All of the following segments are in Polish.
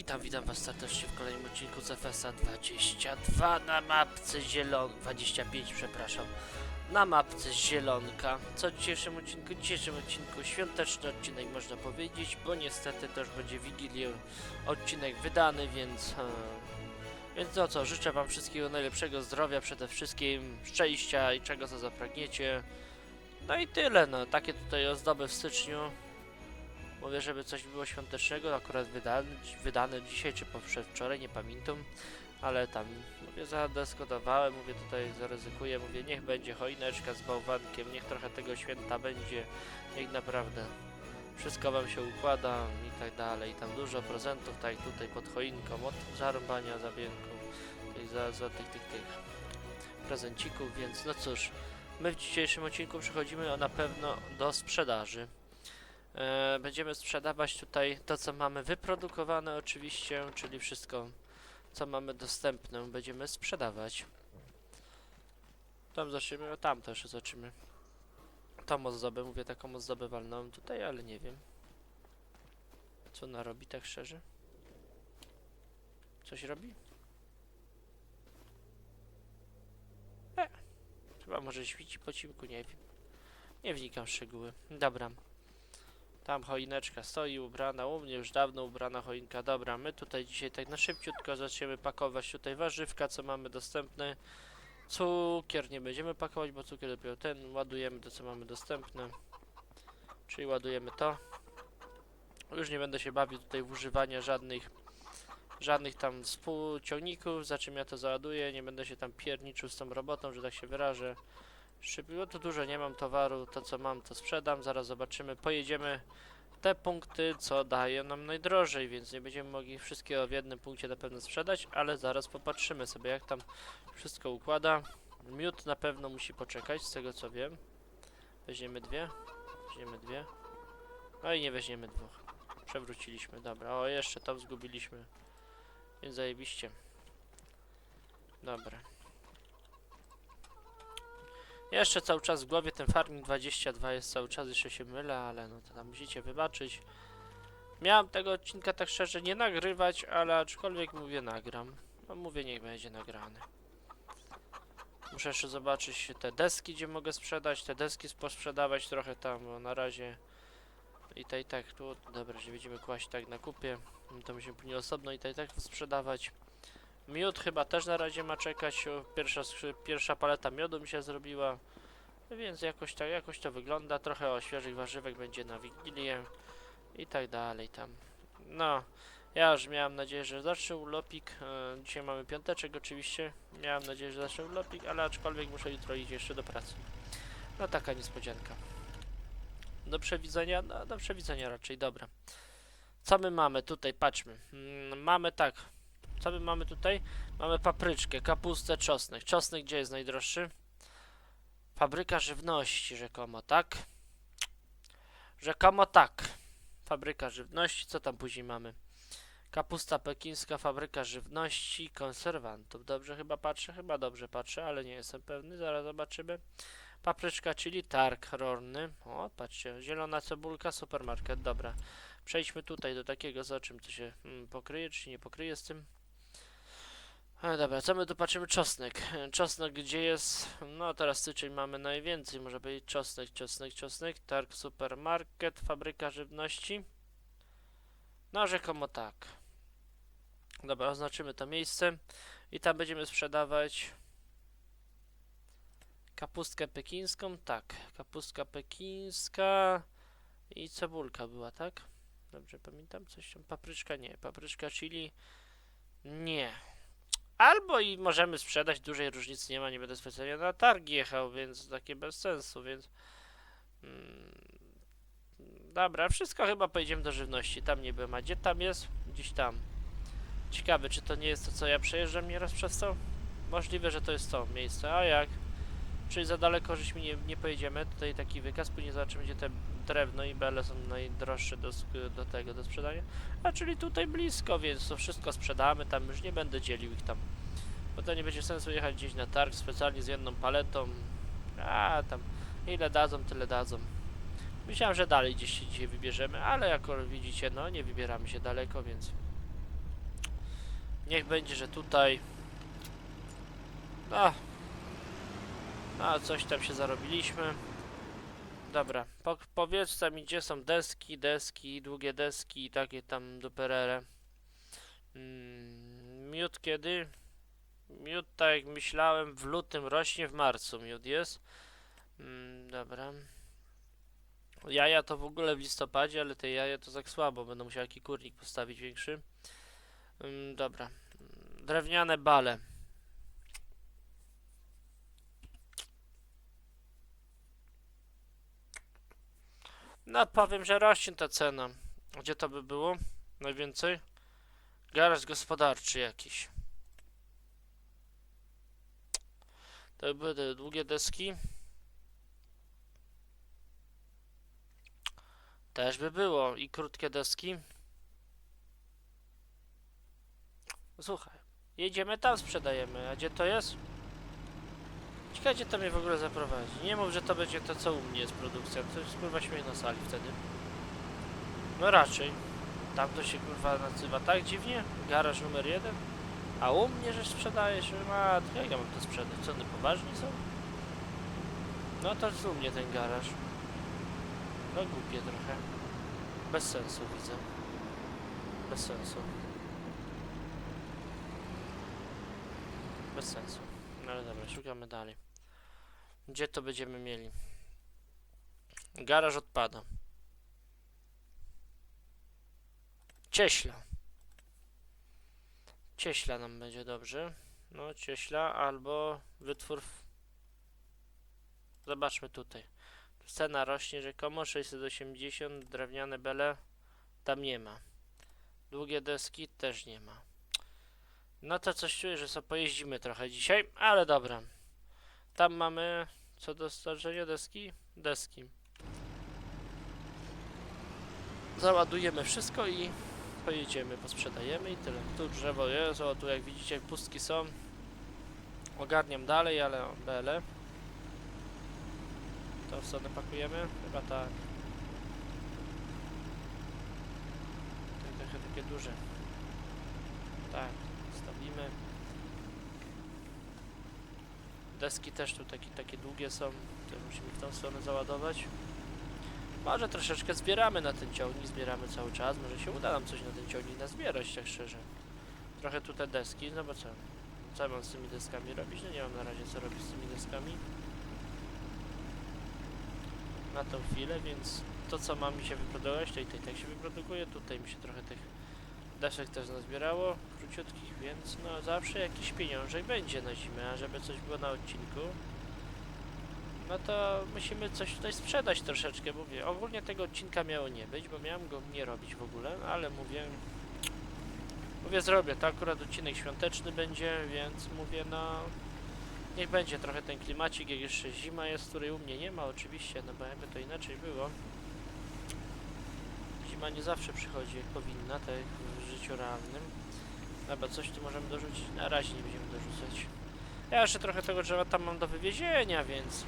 Witam, witam was serdecznie w kolejnym odcinku z FSA 22 na mapce zielon... 25, przepraszam. Na mapce zielonka. Co w dzisiejszym odcinku? W dzisiejszym odcinku świąteczny odcinek można powiedzieć, bo niestety też będzie Wigilię odcinek wydany, więc... E, więc no co, życzę wam wszystkiego najlepszego, zdrowia przede wszystkim, szczęścia i czego co zapragniecie. No i tyle, no. Takie tutaj ozdoby w styczniu. Mówię, żeby coś było świątecznego, akurat wydane, wydane dzisiaj czy wczoraj, nie pamiętam, ale tam, mówię, zadeskodowałem, mówię, tutaj zaryzykuję, mówię, niech będzie choineczka z bałwankiem, niech trochę tego święta będzie, niech naprawdę wszystko wam się układa i tak dalej, tam dużo prezentów, tak tutaj pod choinką, od zarąbania zawienką, tutaj za, za tych, tych, tych prezencików, więc no cóż, my w dzisiejszym odcinku przechodzimy na pewno do sprzedaży. E, będziemy sprzedawać tutaj to, co mamy wyprodukowane oczywiście, czyli wszystko, co mamy dostępne, będziemy sprzedawać. Tam zaczniemy, o tam też zobaczymy. Tą ozdobę, mówię taką ozdobę walną tutaj, ale nie wiem. Co ona robi tak szczerze? Coś robi? E, chyba może świeci po ciemku, nie wiem. Nie wnikam w szczegóły. Dobra. Tam choineczka stoi ubrana, u mnie już dawno ubrana choinka. Dobra, my tutaj dzisiaj tak na szybciutko zaczniemy pakować tutaj warzywka, co mamy dostępne. Cukier nie będziemy pakować, bo cukier dopiero ten ładujemy to, co mamy dostępne. Czyli ładujemy to. Już nie będę się bawił tutaj w używanie żadnych żadnych tam współciągników, za czym ja to załaduję, nie będę się tam pierniczył z tą robotą, że tak się wyrażę. Szybko, no to dużo nie mam towaru, to co mam to sprzedam, zaraz zobaczymy, pojedziemy te punkty, co daje nam najdrożej, więc nie będziemy mogli wszystkiego w jednym punkcie na pewno sprzedać, ale zaraz popatrzymy sobie jak tam wszystko układa. Miód na pewno musi poczekać, z tego co wiem. Weźmiemy dwie, weźmiemy dwie, no i nie weźmiemy dwóch. Przewróciliśmy, dobra, o jeszcze tam zgubiliśmy, więc zajebiście. Dobra. Jeszcze cały czas w głowie ten Farming 22 jest cały czas, jeszcze się mylę, ale no to tam musicie wybaczyć. Miałem tego odcinka tak szczerze nie nagrywać, ale aczkolwiek mówię nagram. No mówię niech będzie nagrany. Muszę jeszcze zobaczyć te deski, gdzie mogę sprzedać, te deski posprzedawać trochę tam, bo na razie i tak i tak tu, dobra, że będziemy kłaść tak na kupie, to musimy później osobno i tak i tak sprzedawać. Miód chyba też na razie ma czekać. Pierwsza, pierwsza paleta miodu mi się zrobiła. Więc jakoś tak, jakoś to wygląda. Trochę o świeżych warzywek będzie na Wigilię. I tak dalej tam. No, ja już miałem nadzieję, że zacznę urlopik. E, dzisiaj mamy piąteczek oczywiście. Miałem nadzieję, że zacznę urlopik, ale aczkolwiek muszę jutro iść jeszcze do pracy. No taka niespodzianka. Do przewidzenia? No, do przewidzenia raczej, dobra. Co my mamy tutaj? Patrzmy. Mm, mamy tak. Co my mamy tutaj? Mamy papryczkę, kapustę, czosnek. Czosnek gdzie jest najdroższy? Fabryka żywności rzekomo, tak? Rzekomo tak. Fabryka żywności, co tam później mamy? Kapusta pekińska, fabryka żywności, konserwantów. Dobrze chyba patrzę? Chyba dobrze patrzę, ale nie jestem pewny. Zaraz zobaczymy. Papryczka, czyli targ rolny. O, patrzcie, zielona cebulka, supermarket. Dobra. Przejdźmy tutaj do takiego, zobaczymy, co się mm, pokryje, czy nie pokryje z tym. Dobra, co my tu patrzymy? Czosnek. Czosnek gdzie jest? No teraz styczeń mamy najwięcej, może być czosnek, czosnek, czosnek. Targ, supermarket, fabryka żywności. No rzekomo tak. Dobra, oznaczymy to miejsce i tam będziemy sprzedawać kapustkę pekińską. Tak, kapustka pekińska i cebulka była, tak? Dobrze pamiętam? Coś tam, papryczka nie, papryczka chili nie. Albo i możemy sprzedać, dużej różnicy nie ma, nie będę specjalnie na targi jechał, więc takie bez sensu, więc... Mm, dobra, wszystko chyba pojedziemy do żywności, tam nie byłem, a gdzie tam jest? Gdzieś tam. Ciekawe, czy to nie jest to, co ja przejeżdżam nieraz przez to? Możliwe, że to jest to miejsce, a jak? Czyli za daleko, żeśmy nie, nie pojedziemy, tutaj taki wykaz, później zobaczymy, gdzie te drewno i bele są najdroższe do, do tego, do sprzedania. A czyli tutaj blisko, więc to wszystko sprzedamy, tam już nie będę dzielił ich tam. Bo to nie będzie sensu jechać gdzieś na targ specjalnie z jedną paletą. A tam ile dadzą, tyle dadzą. Myślałem, że dalej gdzieś się dzisiaj wybierzemy, ale jak widzicie, no nie wybieramy się daleko, więc Niech będzie, że tutaj. A. A, coś tam się zarobiliśmy. Dobra, po, powiedzcie mi, gdzie są deski, deski, długie deski i takie tam duperere. Mm, miód kiedy? Miód, tak jak myślałem, w lutym rośnie, w marcu miód jest. Mm, dobra. Jaja to w ogóle w listopadzie, ale te jaja to tak słabo. Będę musiał jakiś kurnik postawić większy. Mm, dobra. Drewniane bale. No powiem, że rośnie ta cena. Gdzie to by było? Najwięcej? Garaż gospodarczy jakiś. To były te długie deski. Też by było. I krótkie deski. Słuchaj, jedziemy tam, sprzedajemy. A gdzie to jest? Ciekawe, gdzie to mnie w ogóle zaprowadzi. Nie mów, że to będzie to, co u mnie jest produkcja. To śmiech na sali wtedy. No raczej. Tam to się kurwa nazywa tak dziwnie? Garaż numer jeden? A u mnie, że sprzedajesz? Matko, jak ja mam to sprzedać? Co one poważni są? No to jest u mnie ten garaż. No głupie trochę. Bez sensu widzę. Bez sensu. Bez sensu. No ale dobra, szukamy dalej. Gdzie to będziemy mieli? Garaż odpada. Cieśla. Cieśla nam będzie dobrze. No, cieśla albo wytwór. Zobaczmy tutaj. Cena rośnie rzekomo 680, drewniane bele tam nie ma. Długie deski też nie ma. No to coś czuję, że sobie pojeździmy trochę dzisiaj, ale dobra. Tam mamy co do dostarczenia deski? Deski. Załadujemy wszystko i pojedziemy, posprzedajemy i tyle. Tu drzewo jest, o tu jak widzicie pustki są. Ogarniam dalej, ale bele. To w stronę pakujemy? Chyba tak. To trochę takie duże. Tak, Deski też tu takie, takie długie są. To musimy w tą stronę załadować. Może troszeczkę zbieramy na ten ciągnik, zbieramy cały czas. Może się uda nam coś na ten ciągnik nazbierać, tak szczerze. Trochę tu te deski, no bo co? Co mam z tymi deskami robić? No nie mam na razie co robić z tymi deskami. Na tą chwilę, więc to co ma mi się wyprodukować, to i tak się wyprodukuje. Tutaj mi się trochę tych desek też nazbierało, króciutkich, więc no zawsze jakiś pieniążek będzie na zimę, a żeby coś było na odcinku, no to musimy coś tutaj sprzedać troszeczkę, mówię. Ogólnie tego odcinka miało nie być, bo miałem go nie robić w ogóle, ale mówię, mówię zrobię, to akurat odcinek świąteczny będzie, więc mówię, no niech będzie trochę ten klimacik, jak jeszcze zima jest, której u mnie nie ma oczywiście, no bo jakby to inaczej było. Zima nie zawsze przychodzi jak powinna, tak jak w życiu realnym. Dobra, coś tu możemy dorzucić? Na razie nie będziemy dorzucać. Ja jeszcze trochę tego drzewa tam mam do wywiezienia, więc...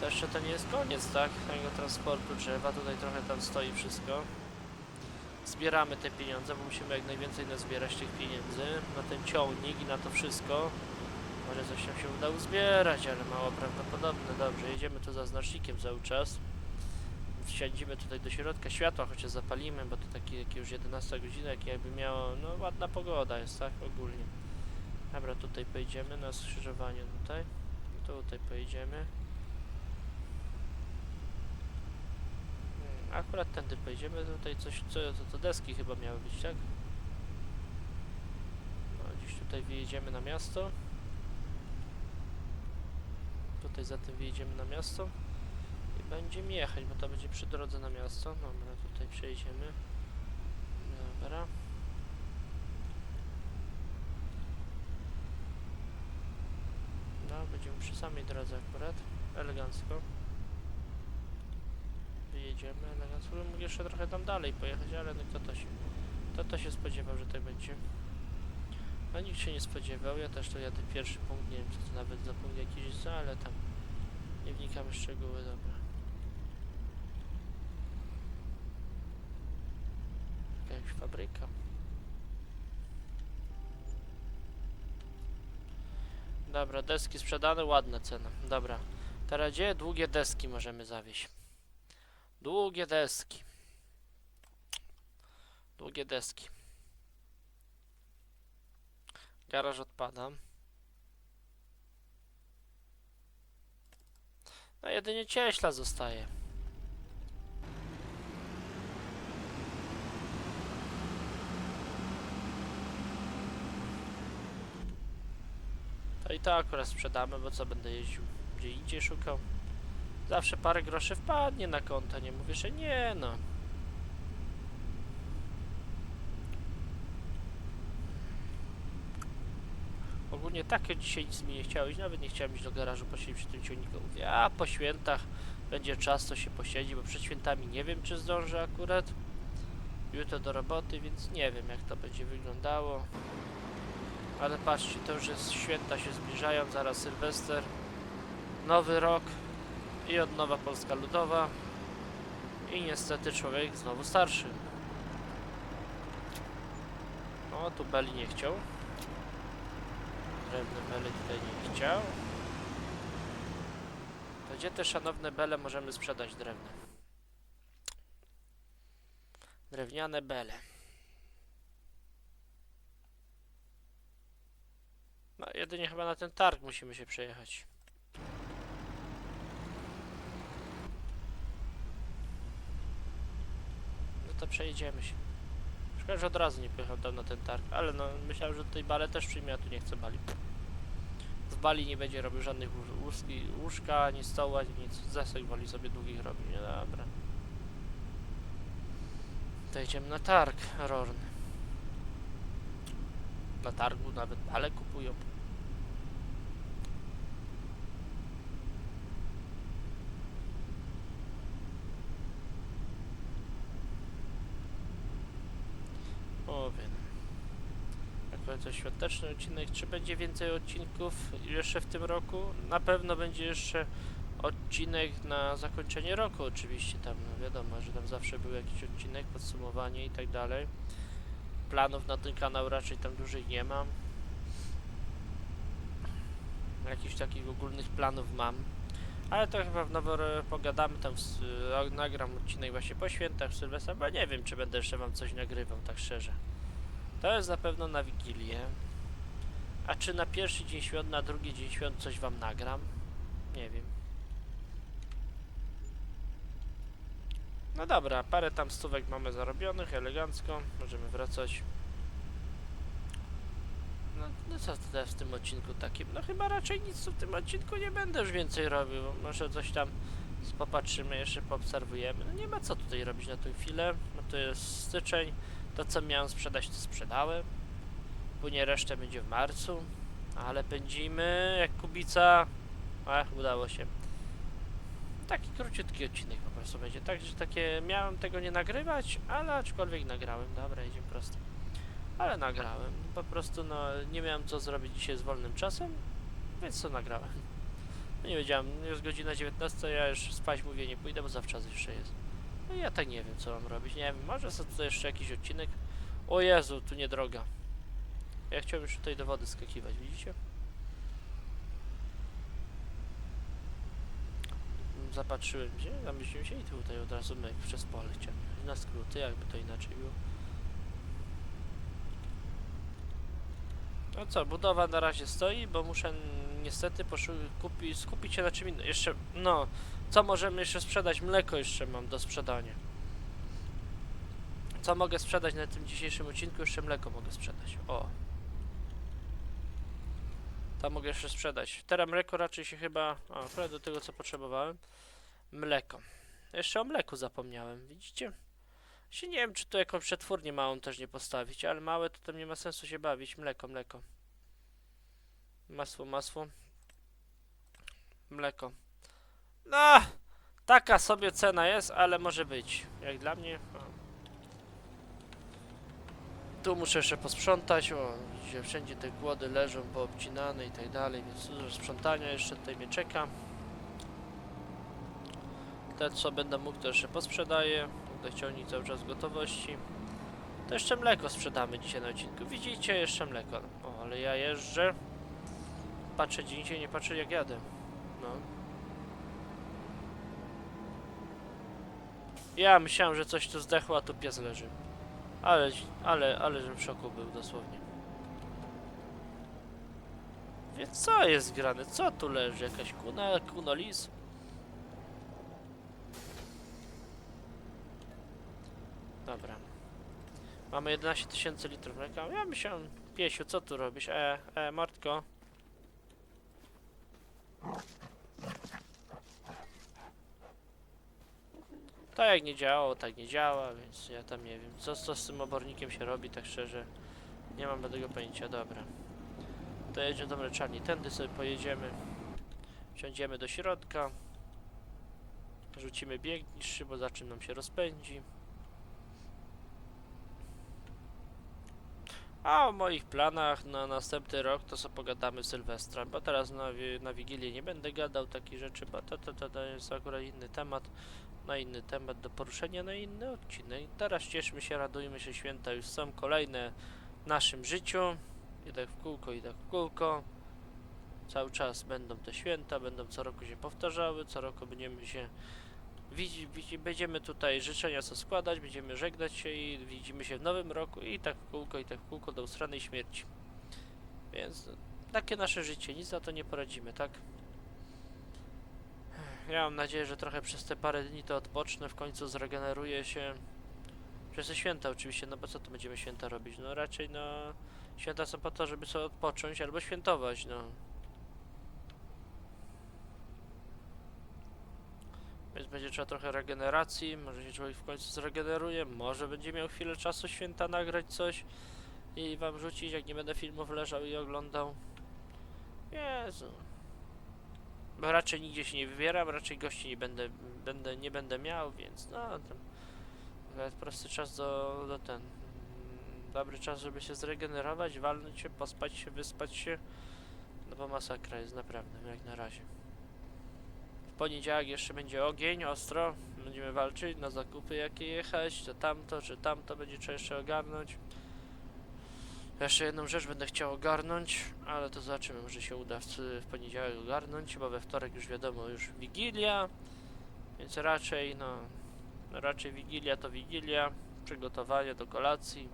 To jeszcze to nie jest koniec, tak? Tego transportu drzewa, tutaj trochę tam stoi wszystko. Zbieramy te pieniądze, bo musimy jak najwięcej nazbierać tych pieniędzy na ten ciągnik i na to wszystko. Może coś nam się uda uzbierać, ale mało prawdopodobne. Dobrze, jedziemy tu za znacznikiem cały czas. Wsiądzimy tutaj do środka, światła chociaż zapalimy, bo to taki, już 11 godzina, jak jakby miało, no ładna pogoda jest, tak, ogólnie. Dobra, tutaj pojedziemy na skrzyżowanie tutaj. Tutaj pojedziemy. Hmm, Akurat tędy pojedziemy, tutaj coś, co to, to deski chyba miały być, tak? No, gdzieś tutaj wyjedziemy na miasto. Tutaj za tym wyjedziemy na miasto i będziemy jechać, bo to będzie przy drodze na miasto. Dobra, tutaj przejdziemy. Dobra. No, będziemy przy samej drodze akurat. Elegancko. Wyjedziemy elegancko. Mógł jeszcze trochę tam dalej pojechać, ale no kto to się, kto to się spodziewał, że tak będzie. No nikt się nie spodziewał, ja też to jadę pierwszy punkt, nie wiem czy to nawet za punkt jakiś ale tam nie wnikamy w szczegóły, dobra. Dobra, deski sprzedane, ładna cena. Dobra. Teraz gdzie długie deski możemy zawieźć? Długie deski. Długie deski. Garaż odpada. No jedynie cieśla zostaje. To akurat sprzedamy, bo co będę jeździł gdzie indziej szukał. Zawsze parę groszy wpadnie na konto, nie mówię, że nie no. Ogólnie takie dzisiaj nic mi nie chciało iść, nawet nie chciałem iść do garażu posiedzieć przy tym ciągniku. Mówię, a po świętach będzie czas, to się posiedzi, bo przed świętami nie wiem, czy zdążę akurat. Jutro do roboty, więc nie wiem, jak to będzie wyglądało. Ale patrzcie, to już jest święta się zbliżają, zaraz Sylwester, Nowy Rok i od nowa Polska Ludowa i niestety człowiek znowu starszy. O, tu Beli nie chciał. Drewny Beli tutaj nie chciał. To gdzie te szanowne bele możemy sprzedać drewne? Drewniane bele. No, jedynie chyba na ten targ musimy się przejechać. No to przejedziemy się. Szkoda, że od razu nie pojechał tam na ten targ, ale no myślałem, że tutaj Bale też przyjmie, a tu nie chce Bali. W Bali nie będzie robił żadnych łóżka, ani stołu, ani nic. Zasek woli sobie długich robi, nie dobra. To idziemy na targ, Rorn. Na targu nawet Bale kupują. O, wiem. To świąteczny odcinek. Czy będzie więcej odcinków jeszcze w tym roku? Na pewno będzie jeszcze odcinek na zakończenie roku oczywiście tam, no wiadomo, że tam zawsze był jakiś odcinek, podsumowanie i tak dalej. Planów na ten kanał raczej tam dużych nie mam. Jakichś takich ogólnych planów mam. Ale to chyba w nowo pogadamy tam, nagram odcinek właśnie po świętach Sylwestra, bo nie wiem czy będę jeszcze wam coś nagrywał, tak szczerze. To jest na pewno na Wigilię. A czy na pierwszy dzień świąt, na drugi dzień świąt coś wam nagram? Nie wiem. No dobra, parę tam stówek mamy zarobionych, elegancko. Możemy wracać. No, no co tutaj w tym odcinku takim? No chyba raczej nic w tym odcinku nie będę już więcej robił. Może coś tam popatrzymy, jeszcze poobserwujemy. No nie ma co tutaj robić na tę chwilę. No to jest styczeń. To co miałem sprzedać to sprzedałem. Później resztę będzie w marcu. Ale pędzimy jak kubica. Ach, udało się. Taki króciutki odcinek po prostu będzie. Także takie miałem tego nie nagrywać, ale aczkolwiek nagrałem. Dobra, idziemy prosto. Ale nagrałem. Po prostu no nie miałem co zrobić dzisiaj z wolnym czasem, więc to nagrałem. No nie wiedziałem, jest godzina 19, ja już spać mówię nie pójdę, bo zawczas jeszcze jest. No ja tak nie wiem co mam robić. Nie wiem, może sobie tutaj jeszcze jakiś odcinek. O Jezu, tu nie droga. Ja chciałem już tutaj do wody skakiwać, widzicie? Zapatrzyłem się, zamyśliłem się i tutaj od razu myk przez pole chciałem na skróty, jakby to inaczej było. No co, budowa na razie stoi, bo muszę niestety poszu- kupi, skupić się na czym innym. Jeszcze, no, co możemy jeszcze sprzedać? Mleko jeszcze mam do sprzedania. Co mogę sprzedać na tym dzisiejszym odcinku? Jeszcze mleko mogę sprzedać. O. To mogę jeszcze sprzedać. Teraz mleko raczej się chyba... O, akurat do tego co potrzebowałem. Mleko. Jeszcze o mleku zapomniałem, widzicie? Się nie wiem, czy tu jakąś przetwórnię małą też nie postawić, ale małe to tam nie ma sensu się bawić. Mleko, mleko. Masło, masło. Mleko. No! Taka sobie cena jest, ale może być. Jak dla mnie. O. Tu muszę jeszcze posprzątać. O, gdzie wszędzie te głody leżą poobcinane i tak dalej, więc dużo sprzątania jeszcze tutaj mnie czeka. Te co będę mógł to jeszcze posprzedaję. Będę ciągnik cały czas gotowości. To jeszcze mleko sprzedamy dzisiaj na odcinku. Widzicie, jeszcze mleko. O, ale ja jeżdżę. patrzę gdzie indziej, nie patrzę jak jadę. No. Ja myślałem, że coś tu zdechło, a tu pies leży. Ale, ale, ale żebym w szoku był dosłownie. Więc co jest grane? Co tu leży? Jakaś kuna, kunolis? Dobra. Mamy 11 tysięcy litrów mleka. Ja myślałem, Piesiu, co tu robisz? E, e, Martko. Tak jak nie działało, tak nie działa, więc ja tam nie wiem. Co, co z tym obornikiem się robi, tak szczerze. Nie mam tego pojęcia, dobra. To jedziemy do mleczarni, tędy sobie pojedziemy. Wsiądziemy do środka. Rzucimy bieg niższy, bo za czym nam się rozpędzi. A o moich planach na następny rok to co pogadamy w Sylwestra, bo teraz na, na Wigilię nie będę gadał takich rzeczy, bo to, to, to, to jest akurat inny temat, na inny temat do poruszenia, na inny odcinek. Teraz cieszmy się, radujmy się, święta już są kolejne w naszym życiu. I tak w kółko, i tak w kółko. Cały czas będą te święta, będą co roku się powtarzały, co roku będziemy się będziemy tutaj życzenia co składać, będziemy żegnać się i widzimy się w nowym roku i tak w kółko, i tak w kółko do usranej śmierci. Więc takie nasze życie, nic na to nie poradzimy, tak? Ja mam nadzieję, że trochę przez te parę dni to odpocznę, w końcu zregeneruję się. Przez te święta oczywiście, no bo co tu będziemy święta robić? No raczej no... Święta są po to, żeby sobie odpocząć albo świętować, no. Będzie trzeba trochę regeneracji, może się człowiek w końcu zregeneruje, może będzie miał chwilę czasu święta nagrać coś i wam rzucić, jak nie będę filmów leżał i oglądał. Jezu. Bo raczej nigdzie się nie wybieram, raczej gości nie będę, będę, nie będę miał, więc no tam nawet prosty czas do, do ten dobry czas, żeby się zregenerować, walnąć się, pospać się, wyspać się no bo masakra jest naprawdę, jak na razie poniedziałek jeszcze będzie ogień, ostro. Będziemy walczyć, na zakupy jakie jechać, to tamto, czy tamto będzie trzeba jeszcze ogarnąć. Jeszcze jedną rzecz będę chciał ogarnąć, ale to zobaczymy, może się uda w, poniedziałek ogarnąć, bo we wtorek już wiadomo, już Wigilia, więc raczej, no, raczej Wigilia to Wigilia, przygotowanie do kolacji,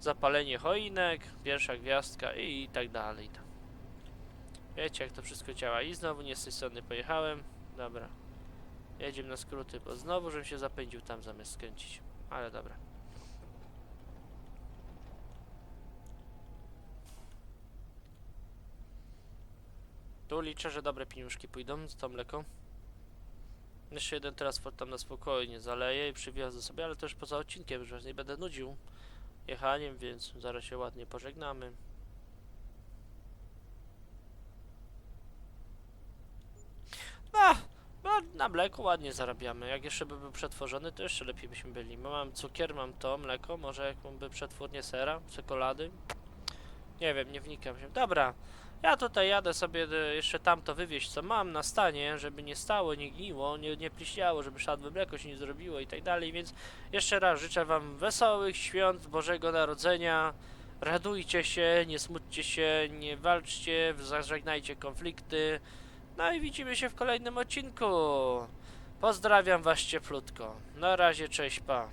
zapalenie choinek, pierwsza gwiazdka i tak dalej. Wiecie jak to wszystko działa i znowu nie z tej strony pojechałem. Dobra. Jedziemy na skróty, bo znowu żebym się zapędził tam zamiast skręcić. Ale dobra. Tu liczę, że dobre pieniążki pójdą z to mleko. Jeszcze jeden teraz tam na spokojnie zaleję i przywiozę sobie, ale też poza odcinkiem, że nie będę nudził jechaniem, więc zaraz się ładnie pożegnamy. No, na mleku ładnie zarabiamy. Jak jeszcze by był przetworzony, to jeszcze lepiej byśmy byli. Bo mam cukier, mam to, mleko, może jakby przetwórnię sera, czekolady. Nie wiem, nie wnikam się. Dobra, ja tutaj jadę sobie e, jeszcze tamto wywieźć, co mam na stanie, żeby nie stało, nie gniło, nie, nie pliśniało, żeby szadłe mleko się nie zrobiło i tak dalej, więc jeszcze raz życzę wam wesołych świąt Bożego Narodzenia. Radujcie się, nie smućcie się, nie walczcie, zażegnajcie konflikty. No i widzimy się w kolejnym odcinku. Pozdrawiam was cieplutko. Na razie, cześć, pa.